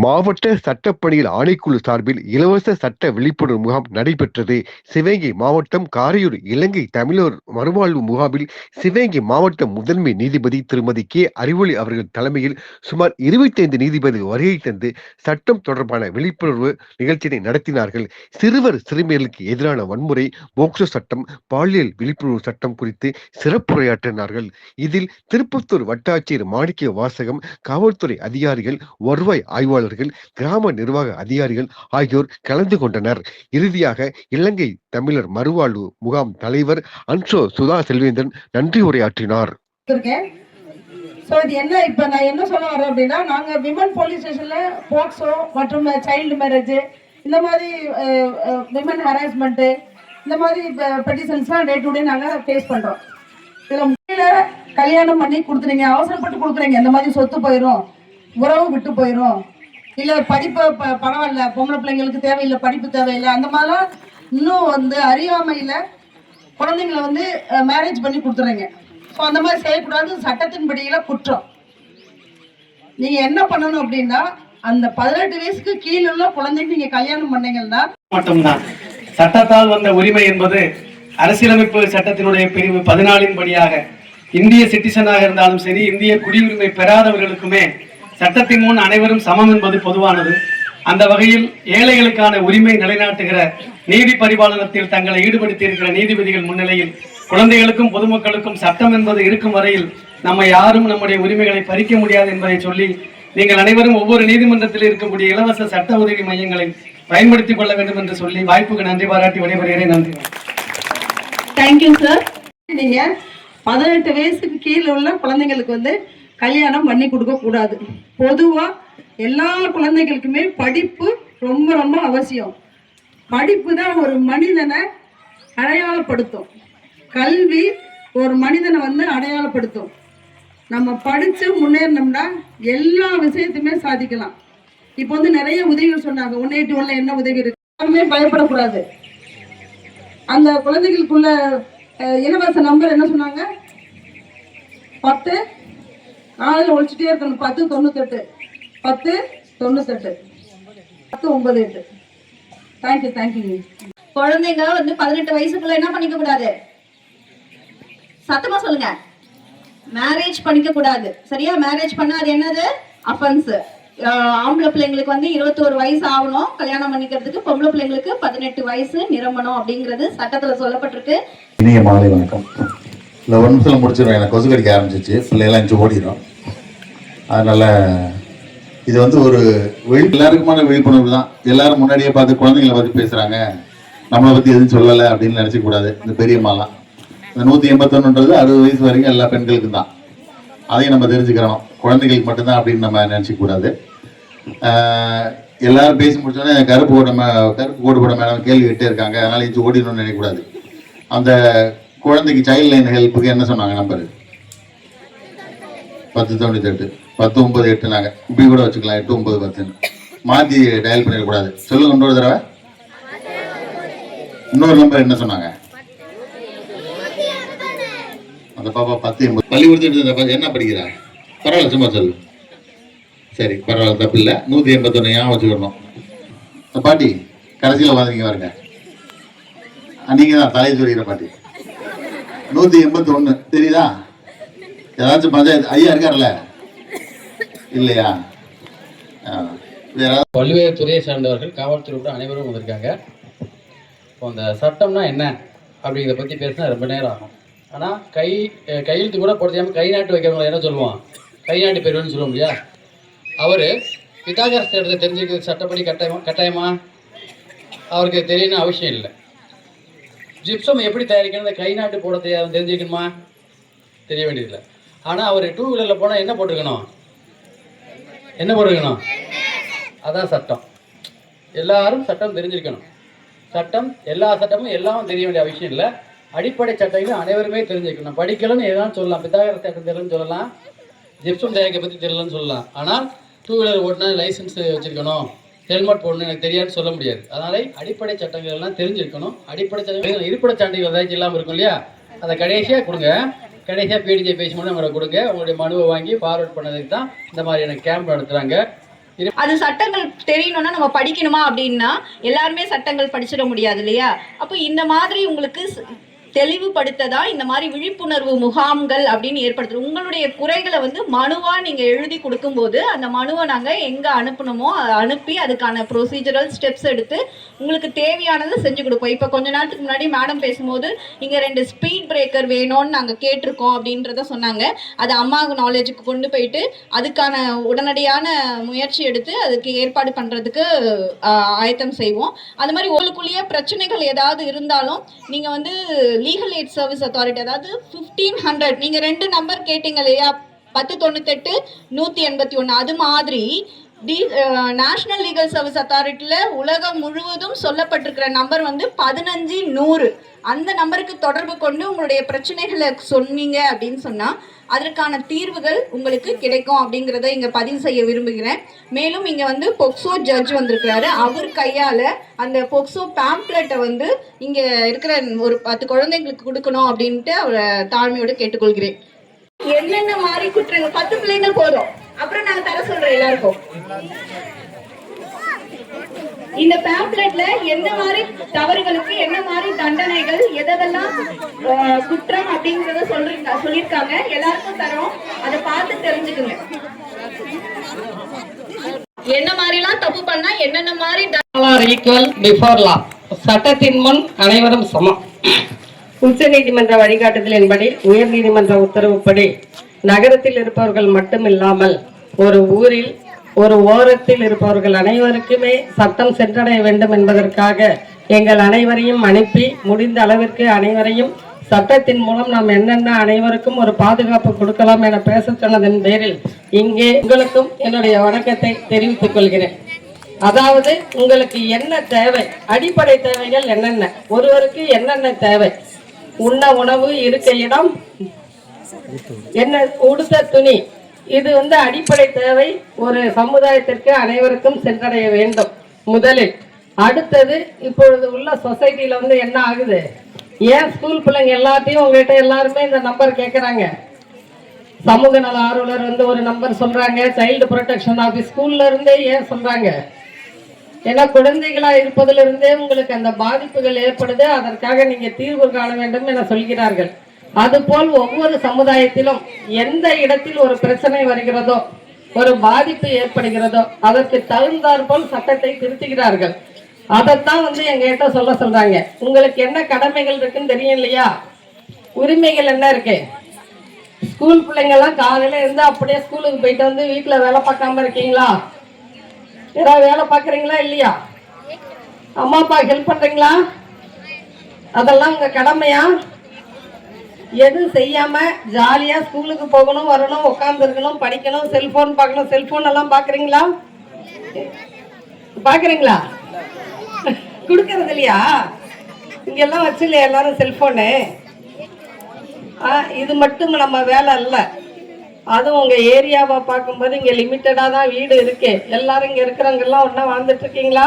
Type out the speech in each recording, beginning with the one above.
மாவட்ட சட்டப்பணியில் ஆணைக்குழு சார்பில் இலவச சட்ட விழிப்புணர்வு முகாம் நடைபெற்றது. சிவகங்கை மாவட்டம் காரையூர் இலங்கை தமிழர் மறுவாழ்வு முகாமில் சிவகங்கை மாவட்ட முதன்மை நீதிபதி திருமதி கே. அறிவொளி அவர்கள் தலைமையில் சுமார் இருபத்தைந்து நீதிபதி வருகை தந்து சட்டம் தொடர்பான விழிப்புணர்வு நிகழ்ச்சியினை நடத்தினார்கள். சிறுவர் சிறுமியர்களுக்கு எதிரான வன்முறை போக்சோ சட்டம் பாலியல் விழிப்புணர்வு சட்டம் குறித்து சிறப்புரையாற்றினார்கள். இதில் திருப்பத்தூர் வட்டாட்சியர் மாணிக்க வாசகம் காவல்துறை அதிகாரிகள் வருவாய் ஆய்வாளர்கள் கிராம நிர்வாக அதிகாரிகள் ஆகியோர் கலந்து கொண்டனர். இறுதியாக இலங்கை தமிழர் மறுவாழ்வு முகாம் தலைவர் அன்சோ சுதா செல்வேந்திரன் நன்றி உரையாற்றினார். ஸோ இது என்ன? இப்போ நான் என்ன சொல்ல வரேன் அப்படின்னா நாங்கள் விமன் போலீஸ் ஸ்டேஷனில் போக்சோ மற்றும் சைல்டு மேரேஜ் இந்த மாதிரி விமன் ஹராஸ்மெண்ட்டு இந்த மாதிரி பெட்டிஷன்ஸ்லாம் டே டு டே நாங்கள் ஃபேஸ் பண்ணுறோம் இதில் முறையில் கல்யாணம் பண்ணி கொடுத்துறீங்க அவசரப்பட்டு கொடுக்குறீங்க இந்த மாதிரி சொத்து போயிடும் உறவு விட்டு போயிடும் இல்லை படிப்பு ப- பரவாயில்ல. பொம்பளை பிள்ளைங்களுக்கு தேவையில்லை படிப்பு தேவையில்லை. அந்த மாதிரிலாம் இன்னும் வந்து அறியாமையில் குழந்தைங்களை வந்து மேரேஜ் பண்ணி கொடுத்துறீங்க. ஸோ அந்த மாதிரி செய்யக்கூடாது. சட்டத்தின்படியில குற்றம். நீங்க என்ன பண்ணணும் அப்படின்னா அந்த பதினெட்டு வயசுக்கு கீழே உள்ள குழந்தைக்கு நீங்க கல்யாணம் பண்ணீங்கன்னா மட்டும்தான். சட்டத்தால் வந்த உரிமை என்பது அரசியலமைப்பு சட்டத்தினுடைய பிரிவு பதினாலின் படியாக இந்திய சிட்டிசனாக இருந்தாலும் சரி இந்திய குடியுரிமை பெறாதவர்களுக்குமே சட்டத்தின் முன் அனைவரும் சமம் என்பது பொதுவானது. அந்த வகையில் ஏழைகளுக்கான உரிமை நிலைநாட்டுகிற நீதி பரிபாலனத்தில் தங்களை ஈடுபடுத்தி இருக்கிற நீதிபதிகள் முன்னிலையில் குழந்தைகளுக்கும் பொதுமக்களுக்கும் சட்டம் என்பது இருக்கும் வரையில் நம்ம யாரும் நம்முடைய உரிமைகளை பறிக்க முடியாது என்பதை சொல்லி நீங்கள் அனைவரும் ஒவ்வொரு நீதிமன்றத்தில் இருக்கக்கூடிய இலவச சட்ட உதவி மையங்களை பயன்படுத்திக் கொள்ள வேண்டும் என்று சொல்லி வாய்ப்புக்கு நன்றி பாராட்டி விடைபெறுகிறேன். நன்றி. தேங்க்யூ சார் நீங்க பதினெட்டு வயசுக்கு கீழே உள்ள குழந்தைங்களுக்கு வந்து கல்யாணம் பண்ணி கொடுக்க கூடாது. பொதுவா எல்லா குழந்தைகளுக்குமே படிப்பு ரொம்ப ரொம்ப அவசியம். படிப்பு தான் ஒரு மனிதனை அடையாளப்படுத்தும். கல்வி ஒரு மனிதனை வந்து அடையாளப்படுத்தும். நம்ம படித்து முன்னேறினோம்னா எல்லா விஷயத்தையுமே சாதிக்கலாம். இப்போ வந்து நிறைய உதவிகள் சொன்னாங்க. ஒன் எயிட்டி ஒன்ல என்ன உதவி இருக்கு? யாருமே பயப்படக்கூடாது. அந்த குழந்தைகளுக்குள்ள இலவச நம்பர் என்ன சொன்னாங்க? பத்து நாளில் ஒழிச்சிட்டே இருக்கணும். பத்து தொண்ணூத்தெட்டு. பத்து தொண்ணூத்தெட்டு. பத்து ஒன்பது எட்டு. தேங்க்யூ தேங்க்யூ குழந்தைங்க வந்து பதினெட்டு வயசுக்குள்ள என்ன பண்ணிக்க கூடாது? சத்தமா சொல்லுங்க. மேரேஜ் பண்ணிக்க கூடாது. சரியா? மேரேஜ் பண்ணா அது என்னது? அஃபென்ஸ் ஆம்பளை பிள்ளைங்களுக்கு வந்து இருபத்தோரு வயசு ஆகணும். கல்யாணம் பண்ணிக்கிறதுக்கு பொம்பளை பிள்ளைங்களுக்கு பதினெட்டு வயசு நிரம்பணும் அப்படிங்கிறது சட்டத்துல சொல்லப்பட்டிருக்கு. இனிய மாலை வணக்கம். இல்லை ஒரு நிமிஷத்தில் எனக்கு கொசு கடிக்க ஆரம்பிச்சிச்சு பிள்ளைகள்லாம் எஞ்சி ஓடிடும் அதனால் இது வந்து ஒரு விழி எல்லாருக்குமான விழிப்புணர்வு தான். எல்லாரும் முன்னாடியே பார்த்து குழந்தைங்களை பற்றி பேசுகிறாங்க நம்மளை பற்றி எதுவும் சொல்லலை அப்படின்னு நினச்சிக்கூடாது இந்த பெரியம்மாலாம். இந்த நூற்றி எண்பத்தொன்னுன்றது அறுபது வயசு வரைக்கும் எல்லா பெண்களுக்கும் தான். அதையும் நம்ம தெரிஞ்சுக்கிறோம். குழந்தைகளுக்கு மட்டும்தான் அப்படின்னு நம்ம நினச்சிக்கூடாது எல்லாரும் பேசி முடிச்சோடனே கருப்பு ஓட கருப்பு கோடு போட மேடம் கேள்வி கேட்டே இருக்காங்க. அதனால் இச்சு ஓடிடணும்னு நினைக்கக்கூடாது அந்த குழந்தைக்கு சைல்ட் லைன் ஹெல்ப்புக்கு என்ன சொன்னாங்க நம்பர் பத்து தொண்ணூற்றி எட்டு பத்து ஒன்பது எட்டுனாங்க இப்படி கூட வச்சுக்கலாம். எட்டு ஒன்பது பத்துன்னு மாற்றி டயல் பண்ணிடக்கூடாது சொல்லுங்க இன்னொரு தடவை. இன்னொரு நம்பர் என்ன சொன்னாங்க? அந்த பாப்பா பத்து எண்பது. பள்ளிக்கூடத்தில் என்ன படிக்கிறா? பரவாயில்ல சும்மா சொல்லு. சரி பரவாயில்ல தப்பு இல்லை. நூற்றி எண்பத்தொன்று ஏன் வச்சுக்கணும். பாட்டி கடைசியில் வாங்க பாருங்க. நீங்கள் தான் தலையை சொல்லிக்கிற பாட்டி. நூற்றி எண்பத்தி ஒன்று தெரியுதா? ஏதாச்சும் பஞ்சாயத்து ஐயா இருக்கார்ல இல்லையா? பல்வேறு துறையை சார்ந்தவர்கள் காவல்துறை கூட அனைவரும் வந்திருக்காங்க. இப்போ அந்த சட்டம்னா என்ன அப்படிங்கிறத பற்றி பேசினா ரொம்ப நேரம் ஆகும். ஆனால் கை கையெழுத்து கூட போட தெரியாமல் கை நாட்டு வைக்கிறவங்களை என்ன சொல்லுவான்? கை நாட்டு பெறுவன்னு சொல்லுவோம் இல்லையா அவர் பித்தாகரச இடத்தை தெரிஞ்சுக்கிறது சட்டப்படி கட்டாயமா கட்டாயமா? அவருக்கு தெரியணும் அவசியம் இல்லை. ஜிப்சம் எப்படி தயாரிக்கணும்? கை நாட்டு போட தெரியாது தெரிஞ்சுக்கணுமா? தெரிய வேண்டியதில்லை. ஆனால் அவர் டூ வீலரில் போனால் என்ன போட்டிருக்கணும்? என்ன போட்டிருக்கணும்? அதான் சட்டம். எல்லாரும் சட்டம் தெரிஞ்சிருக்கணும். சட்டம் எல்லா சட்டமும் எல்லாம் தெரிய வேண்டிய அவசியம் இல்லை. அடிப்படை சட்டங்களும் அனைவருமே தெரிஞ்சுக்கணும் படிக்கலன்னு எதாவது சொல்லலாம். பித்தாகர சட்டம் தெரியலன்னு சொல்லலாம். ஜிப்சம் தயாரிக்க பற்றி தெரியலன்னு சொல்லலாம். ஆனால் டூ வீலர் ஓட்டினா லைசன்ஸ் வச்சிருக்கணும். ஹெல்மெட் போடணும் எனக்கு தெரியாதுன்னு சொல்ல முடியாது. அதனால அடிப்படை சட்டங்கள் எல்லாம் தெரிஞ்சிருக்கணும். அடிப்படை சட்டங்கள் இருப்பிட சான்றிதழ் ஏதாச்சும் இல்லாமல் இருக்கும் இல்லையா? அதை கடைசியாக கொடுங்க. கடைசியாக பிடிஜே பேசி மட்டும் அவங்களை கொடுங்க. உங்களுடைய மனுவை வாங்கி ஃபார்வர்ட் பண்ணதுக்கு தான் இந்த மாதிரியான கேம்ப் நடத்துகிறாங்க அது சட்டங்கள் தெரியணும்னா நம்ம படிக்கணுமா அப்படின்னா எல்லாருமே சட்டங்கள் படிச்சிட முடியாது இல்லையா? அப்போ இந்த மாதிரி உங்களுக்கு தெளிவுபடுத்ததா? இந்த மாதிரி விழிப்புணர்வு முகாம்கள் அப்படின்னு ஏற்படுத்துறோம் உங்களுடைய குறைகளை வந்து மனுவா நீங்க எழுதி கொடுக்கும்போது அந்த மனுவை நாங்க எங்க அனுப்பணுமோ அதை அனுப்பி அதுக்கான ப்ரொசீஜரல் ஸ்டெப்ஸ் எடுத்து உங்களுக்கு தேவையானதை செஞ்சு கொடுப்போம். இப்போ கொஞ்ச நேரத்துக்கு முன்னாடி மேடம் பேசும்போது இங்க ரெண்டு ஸ்பீட் பிரேக்கர் வேணும்னு நாங்க கேட்டிருக்கோம் அப்படின்றத சொன்னாங்க. அது அம்மாவுக்கு நாலேஜுக்கு கொண்டு போயிட்டு அதுக்கான உடனடியான முயற்சி எடுத்து அதுக்கு ஏற்பாடு பண்றதுக்கு ஆயத்தம் செய்வோம். அது மாதிரி உங்களுக்குள்ளேயே பிரச்சனைகள் ஏதாவது இருந்தாலும் நீங்க வந்து லீகல் எய்ட் சர்வீஸ் அத்தாரிட்டி அதாவது ஃபிஃப்டீன் ஹண்ட்ரட் நீங்கள் ரெண்டு நம்பர் கேட்டீங்க இல்லையா? பத்து தொண்ணூத்தெட்டு நூற்றி எண்பத்தி ஒன்று அது மாதிரி டி நேஷனல் லீகல் சர்வீஸ் அத்தாரிட்டியில் உலகம் முழுவதும் சொல்லப்பட்டிருக்கிற நம்பர் வந்து பதினஞ்சு நூறு. அந்த நம்பருக்கு தொடர்பு கொண்டு உங்களுடைய பிரச்சனைகளை சொன்னீங்க அப்படின்னு சொன்னால் அதற்கான தீர்வுகள் உங்களுக்கு கிடைக்கும் அப்படிங்கிறத இங்கே பதிவு செய்ய விரும்புகிறேன். மேலும் இங்கே வந்து பொக்சோ ஜட்ஜ் வந்திருக்கிறாரு. அவர் கையால் அந்த பொக்சோ பேம்ப்ளெட்டை வந்து இங்கே இருக்கிற ஒரு பத்து குழந்தைங்களுக்கு கொடுக்கணும் அப்படின்ட்டு அவரை தாழ்மையோடு கேட்டுக்கொள்கிறேன். என்னென்ன மாதிரி குற்றங்கள்? பத்து பிள்ளைங்கள் போதும். அப்புறம் நான் தர சொல்றேன் எல்லாருக்கும். இந்த பேம்ப்ளெட்ல என்ன மாதிரி தவறுகளுக்கு என்ன மாதிரி தண்டனைகள் எதெல்லாம் குற்றம் அப்படிங்கறத சொல்றீங்க சொல்லியிருக்காங்க. எல்லாருக்கும் தரோம். அதை பார்த்து தெரிஞ்சுக்குங்க. என்ன மாதிரிலாம் தப்பு பண்ணா என்னென்ன மாதிரி ஈக்குவல் பிஃபோர் லா சட்டத்தின் முன் அனைவரும் சமம். உச்சநீதிமன்ற வழிகாட்டுதலின்படி உயர்நீதிமன்ற உத்தரவுப்படி நகரத்தில் இருப்பவர்கள் மட்டுமில்லாமல் ஒரு ஊரில் ஒரு ஓரத்தில் இருப்பவர்கள் அனைவருக்குமே சட்டம் சென்றடைய வேண்டும் என்பதற்காக எங்கள் அனைவரையும் அனுப்பி முடிந்த அளவிற்கு அனைவரையும் சட்டத்தின் மூலம் நாம் என்னென்ன அனைவருக்கும் ஒரு பாதுகாப்பு கொடுக்கலாம் என பேச சொன்னதன் பேரில் இங்கே உங்களுக்கும் என்னுடைய வணக்கத்தை தெரிவித்துக் கொள்கிறேன். அதாவது உங்களுக்கு என்ன தேவை? அடிப்படை தேவைகள் என்னென்ன? ஒருவருக்கு என்னென்ன தேவை? உண்ண உணவு இருக்க இடம் என்ன? உடுத்த துணி. இது வந்து அடிப்படை தேவை. ஒரு சமுதாயத்திற்கு அனைவருக்கும் சென்றடைய வேண்டும் முதலில். அடுத்தது இப்பொழுது உள்ள சொசைட்டியில் வந்து என்ன ஆகுது? ஏன் ஸ்கூல் பிள்ளைங்க எல்லாத்தையும் உங்ககிட்ட எல்லாருமே இந்த நம்பர் கேட்குறாங்க சமூக நல ஆர்வலர் வந்து ஒரு நம்பர் சொல்றாங்க. சைல்டு ப்ரொடெக்ஷன் ஆஃபீஸ் ஸ்கூல்ல இருந்தே ஏன் சொல்றாங்க? ஏன்னா குழந்தைகளா இருப்பதிலிருந்தே உங்களுக்கு அந்த பாதிப்புகள் ஏற்படுது. அதற்காக நீங்க தீர்வு காண வேண்டும் என சொல்கிறார்கள். அதுபோல் ஒவ்வொரு சமுதாயத்திலும் எந்த இடத்தில் ஒரு பிரச்சனை வருகிறதோ ஒரு பாதிப்பு ஏற்படுகிறதோ அதற்கு தகுந்தாற்போல் சட்டத்தை திருத்துகிறார்கள். அதைத்தான் வந்து எங்ககிட்ட சொல்ல சொல்றாங்க. உங்களுக்கு என்ன கடமைகள் இருக்குன்னு தெரியும் இல்லையா? உரிமைகள் என்ன இருக்கு? ஸ்கூல் பிள்ளைங்கெல்லாம் காலையில இருந்து அப்படியே ஸ்கூலுக்கு போயிட்டு வந்து வீட்டுல வேலை பார்க்காம இருக்கீங்களா? ஏதாவது வேலை பார்க்குறீங்களா இல்லையா? அம்மா அப்பா ஹெல்ப் பண்றீங்களா? அதெல்லாம் உங்க கடமையா? எதுவும் செய்யாமல் ஜாலியாக ஸ்கூலுக்கு போகணும் வரணும் உட்காந்துருக்கணும் படிக்கணும் செல்ஃபோன் பார்க்கணும். செல்ஃபோன் எல்லாம் பார்க்குறீங்களா? பார்க்குறீங்களா? கொடுக்கறது இல்லையா இங்கெல்லாம் வச்சுல எல்லாரும் செல்ஃபோனு ஆ, இது மட்டும் நம்ம வேலை இல்லை அதுவும் உங்கள் ஏரியாவை பார்க்கும்போது இங்கே லிமிட்டடாக தான் வீடு இருக்கு. எல்லாரும் இங்கே இருக்கிறவங்கெல்லாம் ஒன்றா வாழ்ந்துட்டுருக்கீங்களா இருக்கீங்களா?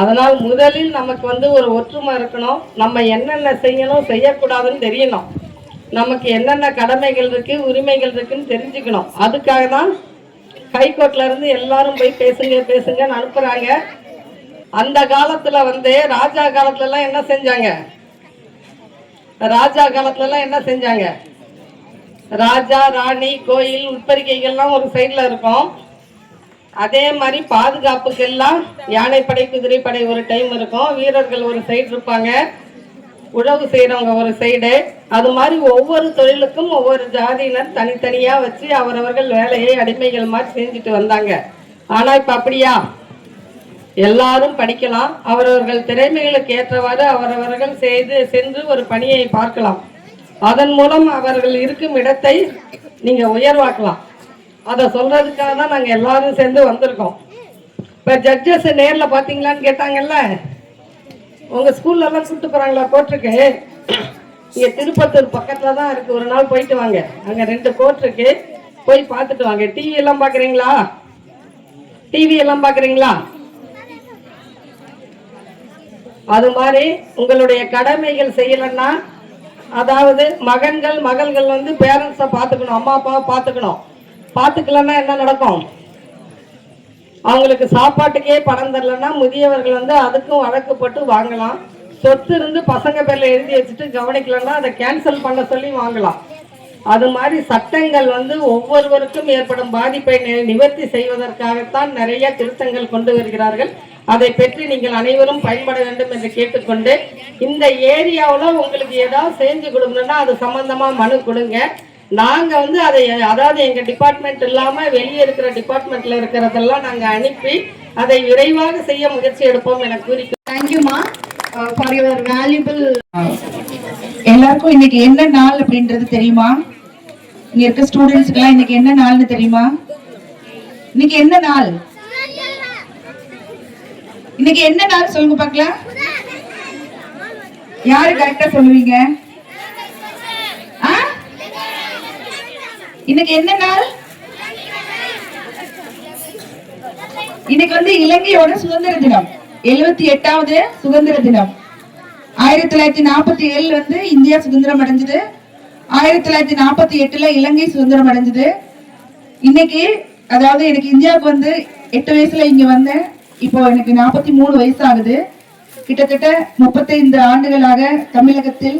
அதனால் முதலில் நமக்கு வந்து ஒரு ஒற்றுமை இருக்கணும். நம்ம என்னென்ன செய்யணும் செய்யக்கூடாதுன்னு தெரியணும். நமக்கு என்னென்ன கடமைகள் இருக்குது உரிமைகள் இருக்குன்னு தெரிஞ்சுக்கணும். அதுக்காக தான் ஹைகோர்ட்லேருந்து எல்லாரும் போய் பேசுங்க பேசுங்கன்னு அனுப்புகிறாங்க அந்த காலத்தில் வந்து ராஜா காலத்துலலாம் என்ன செஞ்சாங்க? ராஜா காலத்துலலாம் என்ன செஞ்சாங்க? ராஜா ராணி கோயில் உட்பரிக்கைகள்லாம் ஒரு சைடில் இருக்கும். அதே மாதிரி பாதுகாப்புக்கெல்லாம் யானைப்படை குதிரைப்படை ஒரு டைம் இருக்கும். வீரர்கள் ஒரு சைடு இருப்பாங்க. உழவு செய்யறவங்க ஒரு சைடு அது மாதிரி ஒவ்வொரு தொழிலுக்கும் ஒவ்வொரு ஜாதியினர் தனித்தனியா வச்சு அவரவர்கள் வேலையை அடிமைகள் மாதிரி செஞ்சுட்டு வந்தாங்க. ஆனா இப்ப அப்படியா? எல்லாரும் படிக்கலாம். அவரவர்கள் திறமைகளுக்கு ஏற்றவாறு அவரவர்கள் செய்து சென்று ஒரு பணியை பார்க்கலாம். அதன் மூலம் அவர்கள் இருக்கும் இடத்தை நீங்க உயர்வாக்கலாம். அதை சொல்றதுக்காக தான் நாங்கள் எல்லாரும் சேர்ந்து வந்திருக்கோம். இப்போ ஜட்ஜஸ் நேரில் பார்த்தீங்களான்னு கேட்டாங்கல்ல? உங்கள் ஸ்கூல்லலாம் சுட்டு போகிறாங்களா கோர்ட்டுக்கு இங்கே திருப்பத்தூர் பக்கத்தில் தான் இருக்குது ஒரு நாள் போயிட்டு வாங்க. அங்கே ரெண்டு கோர்ட் இருக்கு போய் பார்த்துட்டு வாங்க. டிவி எல்லாம் டிவியெல்லாம் டிவி எல்லாம் அது மாதிரி உங்களுடைய கடமைகள் செய்யலைன்னா அதாவது மகன்கள் மகள்கள் வந்து பேரண்ட்ஸை பார்த்துக்கணும். அம்மா அப்பாவை பார்த்துக்கணும். பார்த்துக்கலன்னா என்ன நடக்கும்? அவங்களுக்கு சாப்பாட்டுக்கே பணம் தரலன்னா முதியவர்கள் வந்து அதுக்கும் வழக்கு போட்டு வாங்கலாம். சொத்து இருந்து பசங்க பேர்ல எழுதி வச்சுட்டு கவனிக்கலன்னா அதை கேன்சல் பண்ண சொல்லி வாங்கலாம். அது மாதிரி சட்டங்கள் வந்து ஒவ்வொருவருக்கும் ஏற்படும் பாதிப்பை நி- நிவர்த்தி செய்வதற்காகத்தான் நிறைய திருத்தங்கள் கொண்டு வருகிறார்கள். அதை பற்றி நீங்கள் அனைவரும் பயன்பட வேண்டும் என்று கேட்டுக்கொண்டு இந்த ஏரியாவில் உங்களுக்கு ஏதாவது செஞ்சு கொடுக்கணும்னா அது சம்பந்தமா மனு கொடுங்க. நாங்க வந்து அதை அதாவது எங்க டிபார்ட்மெண்ட் இல்லாம வெளியே இருக்கிற டிபார்ட்மெண்ட்ல இருக்கிறதெல்லாம் நாங்க அனுப்பி அதை விரைவாக செய்ய முயற்சி எடுப்போம் என கூறி தேங்க்யூமா ஃபார் யுவர் வேல்யூபிள் எல்லாருக்கும் இன்னைக்கு என்ன நாள் அப்படின்றது தெரியுமா? இங்க இருக்க ஸ்டூடெண்ட்ஸ்க்கு எல்லாம் இன்னைக்கு என்ன நாள்னு தெரியுமா? இன்னைக்கு என்ன நாள்? இன்னைக்கு என்ன நாள் சொல்லுங்க பார்க்கலாம். யாரு கரெக்டா சொல்லுவீங்க ஆ? இன்னைக்கு என்ன நாள்? இன்னைக்கு வந்து இலங்கையோட சுதந்திர தினம். எழுபத்தி எட்டாவது சுதந்திர தினம். ஆயிரத்தி தொள்ளாயிரத்தி நாற்பத்தி ஏழுல வந்து இந்தியா சுதந்திரம் அடைஞ்சது. ஆயிரத்தி தொள்ளாயிரத்தி நாற்பத்தி எட்டுல இலங்கை சுதந்திரம் அடைஞ்சது. இன்னைக்கு அதாவது எனக்கு இந்தியாவுக்கு வந்து எட்டு வயசுல இங்க வந்தேன். இப்போ எனக்கு நாற்பத்தி மூணு வயசு ஆகுது கிட்டத்தட்ட முப்பத்தைந்து ஆண்டுகளாக தமிழகத்தில்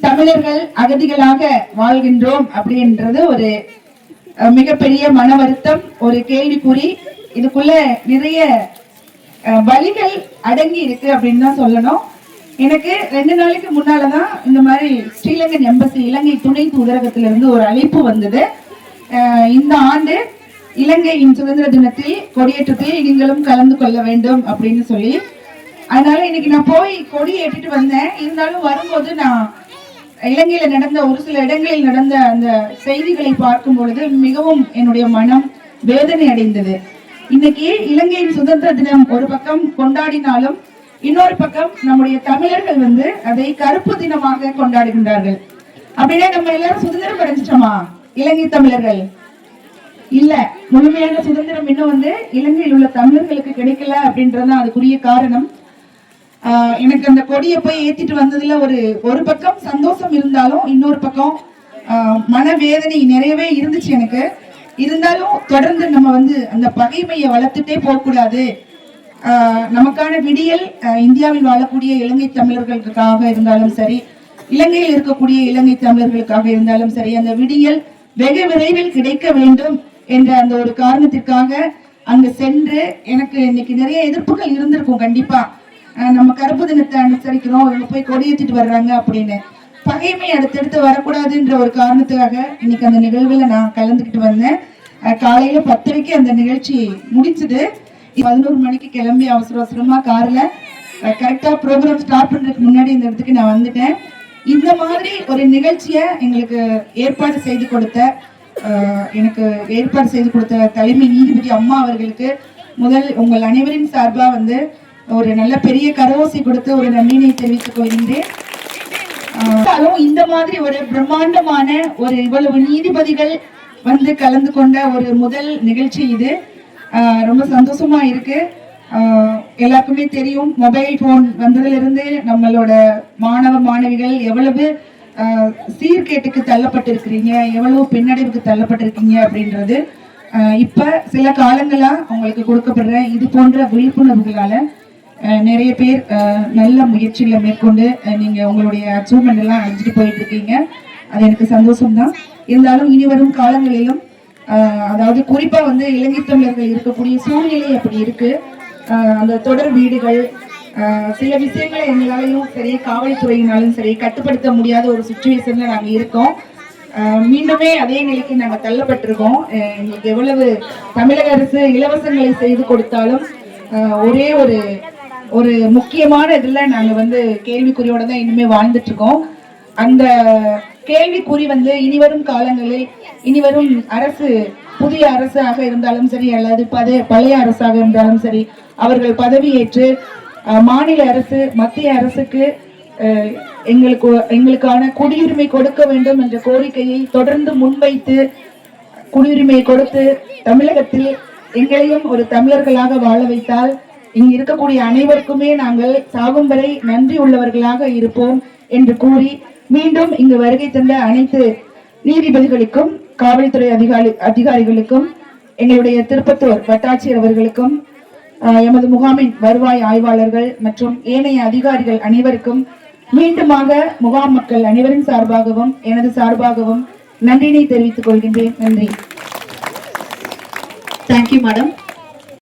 தமிழர்கள் அகதிகளாக வாழ்கின்றோம் அப்படின்றது ஒரு மிகப்பெரிய மன வருத்தம் ஒரு கேள்விக்குறி. இதுக்குள்ள நிறைய வழிகள் அடங்கி இருக்கு அப்படின்னு தான் சொல்லணும். எனக்கு ரெண்டு நாளைக்கு முன்னாலதான் இந்த மாதிரி ஸ்ரீலங்கன் எம்பசி இலங்கை துணை தூதரகத்திலிருந்து ஒரு அழைப்பு வந்தது. அஹ், இந்த ஆண்டு இலங்கையின் சுதந்திர தினத்தில் கொடியேற்றத்தில் நீங்களும் கலந்து கொள்ள வேண்டும் அப்படின்னு சொல்லி. அதனால இன்னைக்கு நான் போய் கொடி ஏற்றிட்டு வந்தேன். இருந்தாலும் வரும்போது நான் இலங்கையில நடந்த ஒரு சில இடங்களில் நடந்த அந்த செய்திகளை பார்க்கும் பொழுது மிகவும் என்னுடைய மனம் வேதனை அடைந்தது. இன்னைக்கு இலங்கையின் சுதந்திர தினம் ஒரு பக்கம் கொண்டாடினாலும் இன்னொரு பக்கம் நம்முடைய தமிழர்கள் வந்து அதை கருப்பு தினமாக கொண்டாடுகின்றார்கள். அப்படின்னா நம்ம எல்லாரும் சுதந்திரம் அடைஞ்சிட்டோமா? இலங்கை தமிழர்கள். இல்ல முழுமையான சுதந்திரம் இன்னும் வந்து இலங்கையில் உள்ள தமிழர்களுக்கு கிடைக்கல அப்படின்றதுதான் அதுக்குரிய காரணம். எனக்கு அந்த கொடியை போய் ஏத்திட்டு வந்ததுல ஒரு ஒரு பக்கம் சந்தோஷம் இருந்தாலும் இன்னொரு பக்கம் மனவேதனை நிறையவே இருந்துச்சு எனக்கு. இருந்தாலும் தொடர்ந்து நம்ம வந்து அந்த பகைமையை வளர்த்துட்டே போகக்கூடாது. நமக்கான விடியல் இந்தியாவில் வாழக்கூடிய இலங்கை தமிழர்களுக்காக இருந்தாலும் சரி இலங்கையில் இருக்கக்கூடிய இலங்கை தமிழர்களுக்காக இருந்தாலும் சரி அந்த விடியல் வெகு விரைவில் கிடைக்க வேண்டும் என்ற அந்த ஒரு காரணத்திற்காக அங்கு சென்று எனக்கு இன்னைக்கு நிறைய எதிர்ப்புகள் இருந்திருக்கும் கண்டிப்பா. நம்ம கருப்பு தினத்தை அனுசரிக்கிறோம். இவங்க போய் கொடியேற்றிட்டு வர்றாங்க அப்படின்னு. பகைமை அடுத்தடுத்து வரக்கூடாதுன்ற ஒரு காரணத்துக்காக இன்னைக்கு அந்த நிகழ்வுல நான் கலந்துக்கிட்டு வந்தேன். ஆஹ் காலையில பத்தரைக்கு அந்த நிகழ்ச்சி முடிச்சுது. பதினோரு மணிக்கு கிளம்பி அவசர அவசரமா கார்ல கரெக்டா ப்ரோக்ராம் ஸ்டார்ட் பண்றதுக்கு முன்னாடி இந்த இடத்துக்கு நான் வந்துட்டேன். இந்த மாதிரி ஒரு நிகழ்ச்சியை எங்களுக்கு ஏற்பாடு செய்து கொடுத்த ஆஹ் எனக்கு ஏற்பாடு செய்து கொடுத்த தலைமை நீதிபதி அம்மா அவர்களுக்கு முதல் உங்கள் அனைவரின் சார்பா வந்து ஒரு நல்ல பெரிய கரவோசி கொடுத்து ஒரு நன்றினை தெரிவித்துக் கொள்கின்றேன். இந்த மாதிரி ஒரு பிரம்மாண்டமான ஒரு இவ்வளவு நீதிபதிகள் வந்து கலந்து கொண்ட ஒரு முதல் நிகழ்ச்சி இது. ரொம்ப சந்தோஷமா இருக்கு. எல்லாருக்குமே தெரியும் மொபைல் போன் வந்ததுல இருந்து நம்மளோட மாணவ மாணவிகள் எவ்வளவு ஆஹ் சீர்கேட்டுக்கு தள்ளப்பட்டிருக்கிறீங்க எவ்வளவு பின்னடைவுக்கு தள்ளப்பட்டிருக்கீங்க அப்படின்றது இப்ப சில காலங்களா உங்களுக்கு கொடுக்கப்படுற இது போன்ற விழிப்புணர்வுகளால நிறைய பேர் நல்ல முயற்சிகளை மேற்கொண்டு நீங்கள் உங்களுடைய அச்சீவ்மெண்ட் எல்லாம் அடைஞ்சிட்டு போயிட்டு இருக்கீங்க அது எனக்கு சந்தோஷம் தான் இருந்தாலும் இனி வரும் காலங்களிலும் அதாவது குறிப்பாக வந்து இலங்கை தமிழர்கள் இருக்கக்கூடிய சூழ்நிலை அப்படி இருக்கு. அந்த தொடர் வீடுகள் சில விஷயங்களை எங்களாலையும் சரி காவல்துறையினாலும் சரி கட்டுப்படுத்த முடியாத ஒரு சுச்சுவேஷன்ல நாங்கள் இருக்கோம். மீண்டுமே அதே நிலைக்கு நாங்கள் தள்ளப்பட்டிருக்கோம். எங்களுக்கு எவ்வளவு தமிழக அரசு இலவசங்களை செய்து கொடுத்தாலும் ஒரே ஒரு ஒரு முக்கியமான இதில் நாங்கள் வந்து கேள்விக்குறியோட தான் இனிமேல் வாழ்ந்துட்டு இருக்கோம் அந்த கேள்விக்குறி வந்து இனிவரும் காலங்களில் இனிவரும் அரசு புதிய அரசாக இருந்தாலும் சரி அல்லது பழைய பழைய அரசாக இருந்தாலும் சரி அவர்கள் பதவியேற்று மாநில அரசு மத்திய அரசுக்கு எங்களுக்கு எங்களுக்கான குடியுரிமை கொடுக்க வேண்டும் என்ற கோரிக்கையை தொடர்ந்து முன்வைத்து குடியுரிமை கொடுத்து தமிழகத்தில் எங்களையும் ஒரு தமிழர்களாக வாழ வைத்தால் இங்கு இருக்கக்கூடிய அனைவருக்குமே நாங்கள் சாகும் வரை நன்றி உள்ளவர்களாக இருப்போம் என்று கூறி மீண்டும் இங்கு வருகை தந்த அனைத்து நீதிபதிகளுக்கும் காவல்துறை அதிகாரி அதிகாரிகளுக்கும் எங்களுடைய திருப்பத்தூர் வட்டாட்சியர் அவர்களுக்கும் ஆஹ், எமது முகாமின் வருவாய் ஆய்வாளர்கள் மற்றும் ஏனைய அதிகாரிகள் அனைவருக்கும் மீண்டுமாக முகாம் மக்கள் அனைவரின் சார்பாகவும் எனது சார்பாகவும் நன்றினை தெரிவித்துக் கொள்கின்றேன். நன்றி. Thank you madam